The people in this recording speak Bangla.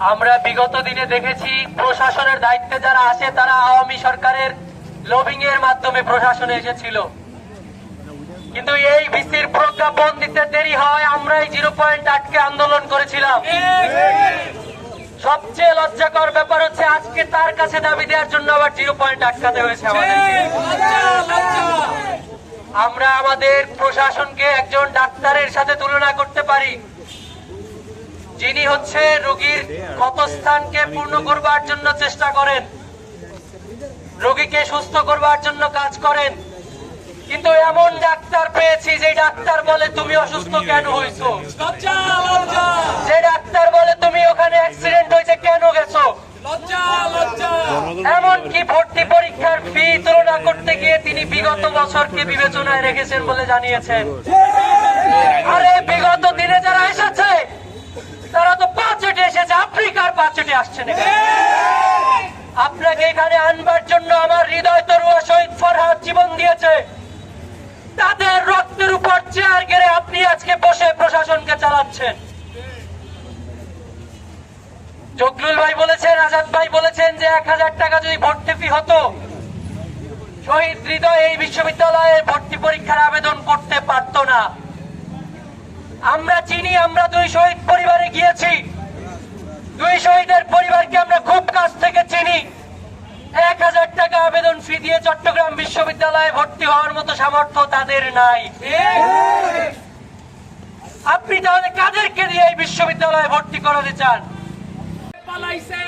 আমরা বিগত দিনে দেখেছি প্রশাসনের দায়িত্বে যারা আসে তারা আওয়ামী সরকারের লবিং এর মাধ্যমে প্রশাসনে এসেছিল। কিন্তু এই ভিসির প্রজ্ঞাপন দিতে দেরি হয় আমরা এই জিরো পয়েন্ট আটকে আন্দোলন করেছিলাম। সবচেয়ে লজ্জাকর ব্যাপার হচ্ছে, আজকে তার কাছে দাবি দেওয়ার জন্য আবার জিরো পয়েন্ট আটকাতে হয়েছে আমরা আমাদের প্রশাসনকে একজন ডাক্তারের সাথে তুলনা করতে পারি। যিনি হচ্ছে রোগীর ক্ষতস্থানকে পূর্ণ করবার জন্য চেষ্টা করেন, রোগীকে সুস্থ করবার জন্য কাজ করেন। কিন্তু এমন ডাক্তার পেয়েছি যে ডাক্তার বলে তুমি অসুস্থ কেন হয়েছো? যে ডাক্তার বলে তুমি ওখানে অ্যাক্সিডেন্ট হয়েছে কেন গেছো? লজ্জা এমনকি ভর্তি পরীক্ষার ফি তুলনা করতে গিয়ে তিনি বিগত বছরকে বিবেচনায় রেখেছেন বলে জানিয়েছেন। আরে বিগত দিনে যারা আফ্রিকার পাঁচটি আসছে না আপনাকে এখানে আনবার জন্য আমার হৃদয় তরুয়া শহীদ ফরহাদ জীবন দিয়েছে। তাদের রক্তের উপর চেয়ার গেড়ে আপনি আজকে বসে প্রশাসনকে চালাচ্ছেন। জগলুল ভাই বলেছেন, আজাদ ভাই বলেছেন যে এক হাজার টাকা যদি ভর্তি ফি হতো, শহীদ হৃদয় এই বিশ্ববিদ্যালয়ে ভর্তি পরীক্ষার আবেদন করতে পারত না। আমরা চিনি, আমরা দুই শহীদ পরিবারে গিয়েছি দুই শহীদের পরিবারকে আমরা খুব কাছ থেকে চিনি এক হাজার টাকা দিয়ে চট্টগ্রাম বিশ্ববিদ্যালয়ে ভর্তি হওয়ার মতো সামর্থ্য তাদের নাই। আপনি তাহলে কাদেরকে দিয়ে এই বিশ্ববিদ্যালয়ে ভর্তি করাতে চান? পালাইছে।